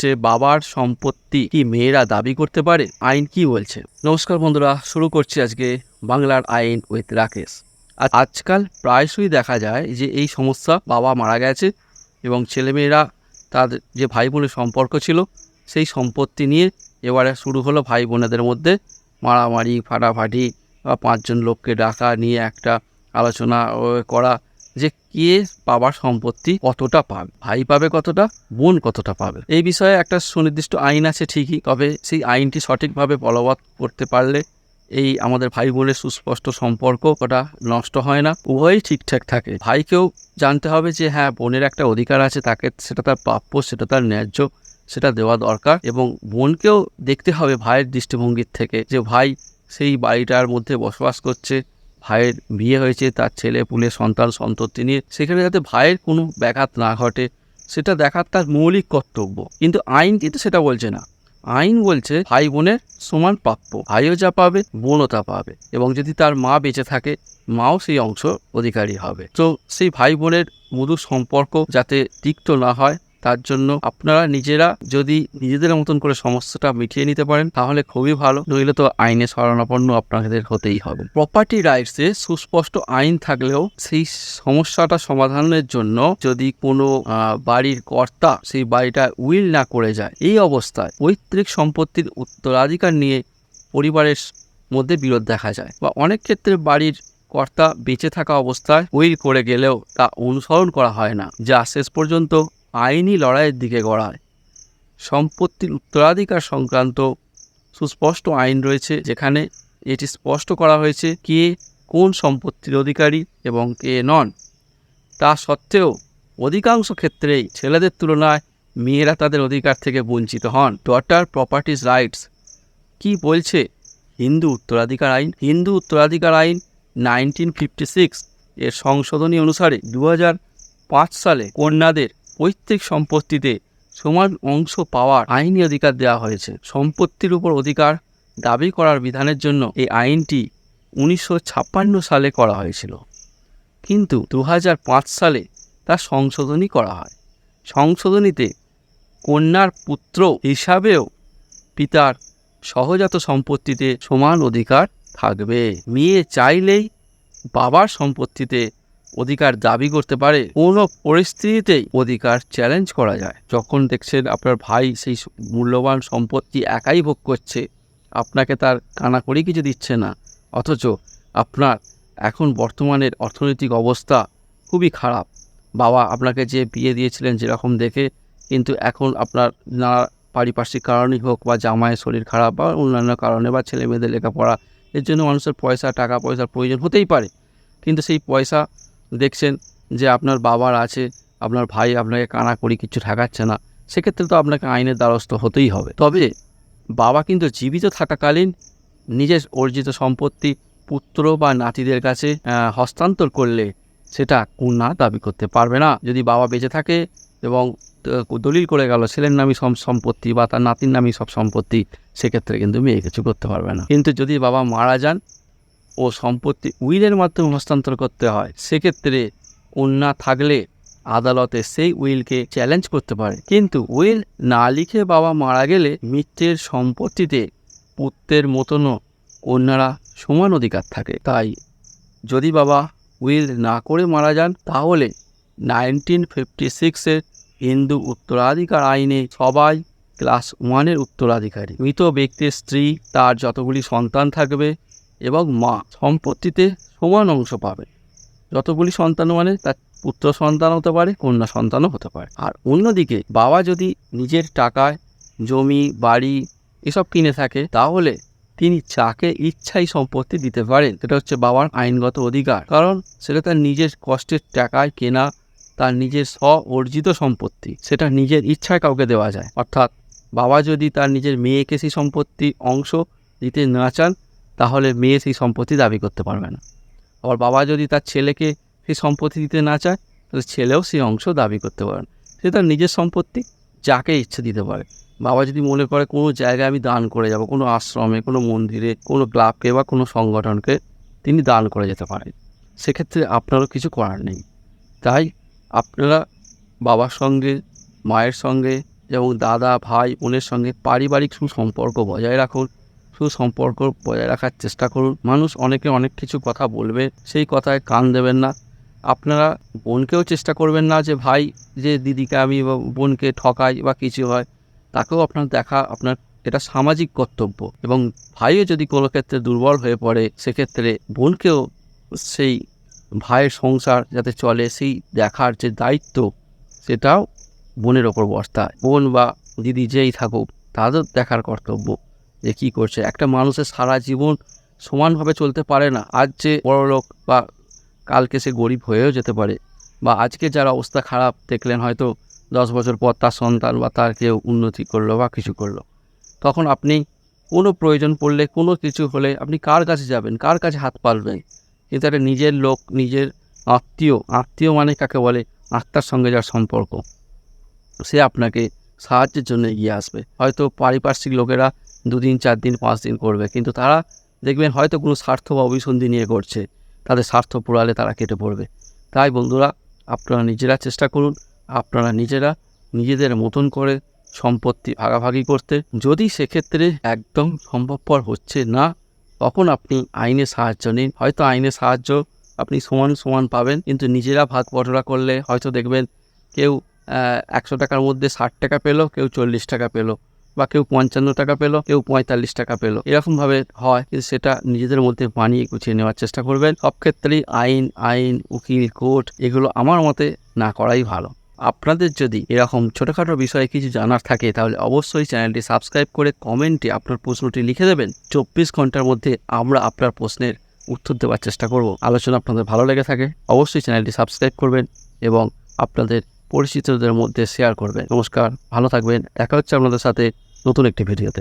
যে বাবার সম্পত্তি কি মেয়েরা দাবি করতে পারে? আইন কি বলছে? নমস্কার বন্ধুরা, শুরু করছি আজকে বাংলার আইন উইথ রাকেশ। আজ, আজকাল প্রায়শই দেখা যায় যে এই সমস্যা বাবা মারা গেছে এবং ছেলেমেয়েরা তাদের যে ভাই বোনের সম্পর্ক ছিল, সেই সম্পত্তি নিয়ে এবারে শুরু হলো ভাই বোনেদের মধ্যে মারামারি, ফাটাফাটি বা পাঁচজন লোককে ডাকা নিয়ে একটা আলোচনা করা যে কে বাবার সম্পত্তি কতটা পাবে, ভাই পাবে কতটা, বোন কতটা পাবে। এই বিষয়ে একটা সুনির্দিষ্ট আইন আছে ঠিকই, তবে সেই আইনটি সঠিকভাবে বলবৎ করতে পারলে এই আমাদের ভাই বোনের সুস্পষ্ট সম্পর্ক ওটা নষ্ট হয় না, উভয়ই ঠিকঠাক থাকে। ভাইকেও জানতে হবে যে হ্যাঁ বোনের একটা অধিকার আছে, তাকে সেটা তার প্রাপ্য, সেটা তার ন্যায্য, সেটা দেওয়া দরকার এবং বোনকেও দেখতে হবে ভাইয়ের দৃষ্টিভঙ্গির থেকে যে ভাই সেই বাড়িটার মধ্যে বসবাস করছে ভাইয়ের বিয়ে হয়েছে, তার ছেলে পুলে সন্তান সন্ততি নিয়ে। সেখানে যাতে ভাইয়ের কোনো ব্যাঘাত না ঘটে, সেটা দেখার তার মৌলিক কর্তব্য। কিন্তু আইন কিন্তু সেটা বলছে না। আইন বলছে ভাই বোনের সমান প্রাপ্য। ভাইও যা পাবে, বোনও তা পাবে। এবং যদি তার মা বেঁচে থাকে, মাও সেই অংশ অধিকারী হবে। তো সেই ভাই বোনের মধুর সম্পর্ক যাতে তিক্ত না হয় তার জন্য আপনারা নিজেরা যদি নিজেদের মতন করে সমস্যাটা মিটিয়ে নিতে পারেন, তাহলে খুবই ভালো। নইলে তো আইনে শরণাপন্ন আপনাদের হতেই হবে। প্রপার্টি রাইটসে সুস্পষ্ট আইন থাকলেও সেই সমস্যাটা সমাধানের জন্য যদি কোনো বাড়ির কর্তা সেই বাড়িটা উইল না করে যায়, এই অবস্থায় পৈতৃক সম্পত্তির উত্তরাধিকার নিয়ে পরিবারের মধ্যে বিরোধ দেখা যায় বা অনেক ক্ষেত্রে বাড়ির কর্তা বেঁচে থাকা অবস্থায় উইল করে গেলেও তা অনুসরণ করা হয় না। যা শেষ পর্যন্ত আইনি লড়াইয়ের দিকে গড়ায়। সম্পত্তির উত্তরাধিকার সংক্রান্ত সুস্পষ্ট আইন রয়েছে, যেখানে এটি স্পষ্ট করা হয়েছে কে কোন সম্পত্তির অধিকারী এবং কে নন। তা সত্ত্বেও অধিকাংশ ক্ষেত্রেই ছেলেদের তুলনায় মেয়েরা তাদের অধিকার থেকে বঞ্চিত হন। ডটার প্রপার্টিজ রাইটস কি বলছে হিন্দু উত্তরাধিকার আইন? হিন্দু উত্তরাধিকার আইন নাইনটিন ফিফটি সিক্স এর সংশোধনী অনুসারে দু সালে কন্যাদের পৈতৃক সম্পত্তিতে সমান অংশ পাওয়ার আইনি অধিকার দেওয়া হয়েছে। সম্পত্তির উপর অধিকার দাবি করার বিধানের জন্য এই আইনটি উনিশশো ছাপ্পান্ন সালে করা হয়েছিল। কিন্তু দু সালে তা সংশোধনী করা হয়। সংশোধনীতে কন্যার পুত্র হিসাবেও পিতার সহজাত সম্পত্তিতে সমান অধিকার থাকবে। মেয়ে চাইলেই বাবার সম্পত্তিতে অধিকার দাবি করতে পারে কোনো পরিস্থিতিতেই অধিকার চ্যালেঞ্জ করা যায়। যখন দেখছেন আপনার ভাই সেই মূল্যবান সম্পত্তি একাই ভোগ করছে, আপনাকে তার কানাকড়ি কিছু দিচ্ছে না, অথচ আপনার এখন বর্তমানের অর্থনৈতিক অবস্থা খুবই খারাপ। বাবা আপনাকে যে বিয়ে দিয়েছিলেন যেরকম দেখে, কিন্তু এখন আপনার না পারিপার্শ্বিক কারণেই হোক বা জামাইয়ের শরীর খারাপ বা অন্যান্য কারণে বা ছেলে মেয়েদের লেখাপড়া, এর জন্য মানুষের পয়সা, টাকা, পয়সার প্রয়োজন হতেই পারে। কিন্তু সেই পয়সা দেখছেন যে আপনার বাবার আছে, আপনার ভাই আপনাকে কানা করি কিছু ঠেকাচ্ছে না, সেক্ষেত্রে তো আপনাকে আইনের দ্বারস্থ হতেই হবে। তবে বাবা কিন্তু জীবিত থাকাকালীন নিজের অর্জিত সম্পত্তি পুত্র বা নাতিদের কাছে হস্তান্তর করলে সেটা কন্যা দাবি করতে পারবে না। যদি বাবা বেঁচে থাকে এবং দলিল করে গেল ছেলের নামই সব সম্পত্তি বা তার নাতির নামই সব সম্পত্তি, সেক্ষেত্রে কিন্তু মেয়ে কিছু করতে পারবে না। কিন্তু যদি বাবা মারা যান ও সম্পত্তি উইলের মাধ্যমে হস্তান্তর করতে হয়। সেক্ষেত্রে কন্যা থাকলে আদালতে সেই উইলকে চ্যালেঞ্জ করতে পারে। কিন্তু উইল না লিখে বাবা মারা গেলে মিত্রের সম্পত্তিতে পুত্রের মতনও কন্যারা সমান অধিকার থাকে। তাই যদি বাবা উইল না করে মারা যান, তাহলে নাইনটিন ফিফটি সিক্সের হিন্দু উত্তরাধিকার আইনে সবাই ক্লাস ওয়ানের উত্তরাধিকারী। মৃত ব্যক্তির স্ত্রী, তার যতগুলি সন্তান থাকবে এবং মা সম্পত্তিতে সমান অংশ পাবে। যতগুলি সন্তান মানে তার পুত্র সন্তান হতে পারে, কন্যা সন্তানও হতে পারে। আর অন্যদিকে বাবা যদি নিজের টাকায় জমি, বাড়ি এসব কিনে থাকে, তাহলে তিনি যাকে ইচ্ছাই সম্পত্তি দিতে পারেন, সেটা হচ্ছে বাবার আইনগত অধিকার। কারণ সেটা তার নিজের কষ্টের টাকায় কেনা তার নিজের স্ব অর্জিত সম্পত্তি, সেটা নিজের ইচ্ছায় কাউকে দেওয়া যায়। অর্থাৎ বাবা যদি তার নিজের মেয়েকে সেই সম্পত্তি অংশ দিতে না চান তাহলে মেয়ে সেই সম্পত্তি দাবি করতে পারবে না। আবার বাবা যদি তার ছেলেকে সেই সম্পত্তি দিতে না চায়, তাহলে ছেলেও সেই অংশ দাবি করতে পারে সে তার নিজের সম্পত্তি, যাকে ইচ্ছে দিতে পারে। বাবা যদি মনে করে, কোনো জায়গায় আমি দান করে যাব, কোনো আশ্রমে, কোনো মন্দিরে, কোনো ক্লাবকে বা কোনো সংগঠনকে তিনি দান করে যেতে পারেন। সেক্ষেত্রে আপনারও কিছু করার নেই। তাই আপনারা বাবার সঙ্গে, মায়ের সঙ্গে যেমন দাদা, ভাই, বোনের সঙ্গে পারিবারিক সুসম্পর্ক বজায় রাখুন। সুসম্পর্ক বজায় রাখার চেষ্টা করুন। মানুষ অনেকে অনেক কিছু কথা বলবে, সেই কথায় কান দেবেন না। আপনারা বোনকেও চেষ্টা করবেন না যে, ভাই, যে দিদিকে আমি বোনকে ঠকাই বা কিছু হয়, তাকেও আপনার দেখা, আপনার এটা সামাজিক কর্তব্য। এবং ভাইও যদি কোনো ক্ষেত্রে দুর্বল হয়ে পড়ে, সেক্ষেত্রে বোনকেও সেই ভাইয়ের সংসার যাতে চলে, সেই দেখার যে দায়িত্ব, সেটাও বোনের ওপর বর্তায়। বোন বা দিদি যেই থাকুক তাদের দেখার কর্তব্য। যে কী করছে? একটা মানুষের সারা জীবন সমানভাবে চলতে পারে না। আজ যে বড়লোক বা কালকে সে গরিব হয়েও যেতে পারে বা আজকে যার অবস্থা খারাপ, দেখলেন হয়তো দশ বছর পর তার সন্তান বা তার কেউ উন্নতি করল বা কিছু করল। তখন আপনি কোনো প্রয়োজন পড়লে, কোনো কিছু হলে আপনি কার কাছে যাবেন? কার কাছে হাত পালবেন? কিন্তু একটা নিজের লোক, নিজের আত্মীয় আত্মীয় মানে কাকে বলে? আত্মার সঙ্গে যার সম্পর্ক, সে আপনাকে সাহায্যের জন্য এগিয়ে আসবে। হয়তো পারিপার্শ্বিক লোকেরা দুদিন চার দিন পাঁচ দিন করবে। কিন্তু তারা দেখবেন হয়তো কোনো স্বার্থ বা অভিসন্ধি নিয়ে করছে। তাদের স্বার্থ পুরালে তারা কেটে পড়বে। তাই বন্ধুরা, আপনারা নিজেরা চেষ্টা করুন, আপনারা নিজেরা নিজেদের মতন করে সম্পত্তি ভাগাভাগি করতে। যদি সেক্ষেত্রে একদম সম্ভবপর হচ্ছে না, তখন আপনি আইনের সাহায্য নিন। হয়তো আইনের সাহায্য আপনি সমান সমান পাবেন, কিন্তু নিজেরা ভাগ বটরা করলে হয়তো দেখবেন কেউ একশো টাকার মধ্যে ষাট টাকা পেল, কেউ চল্লিশ টাকা পেল। বা কেউ পঞ্চান্ন টাকা পেল, কেউ পঁয়তাল্লিশ টাকা পেল। এরকমভাবে হয়, কিন্তু সেটা নিজেদের মধ্যে মানিয়ে গুছিয়ে নেওয়ার চেষ্টা করবেন। সব ক্ষেত্রেই আইন আইন, উকিল, কোর্ট, এগুলো আমার মতে না করাই ভালো। আপনাদের যদি এরকম ছোটোখাটো বিষয়ে কিছু জানার থাকে, তাহলে অবশ্যই চ্যানেলটি সাবস্ক্রাইব করে কমেন্টে আপনার প্রশ্নটি লিখে দেবেন। চব্বিশ ঘণ্টার মধ্যে আমরা আপনার প্রশ্নের উত্তর দেওয়ার চেষ্টা করব। আলোচনা আপনাদের ভালো লেগে থাকে, অবশ্যই চ্যানেলটি সাবস্ক্রাইব করবেন এবং আপনাদের পরিচিতদের মধ্যে শেয়ার করবেন। নমস্কার, ভালো থাকবেন। দেখা হচ্ছে আপনাদের সাথে নতুন একটি ভিডিওতে।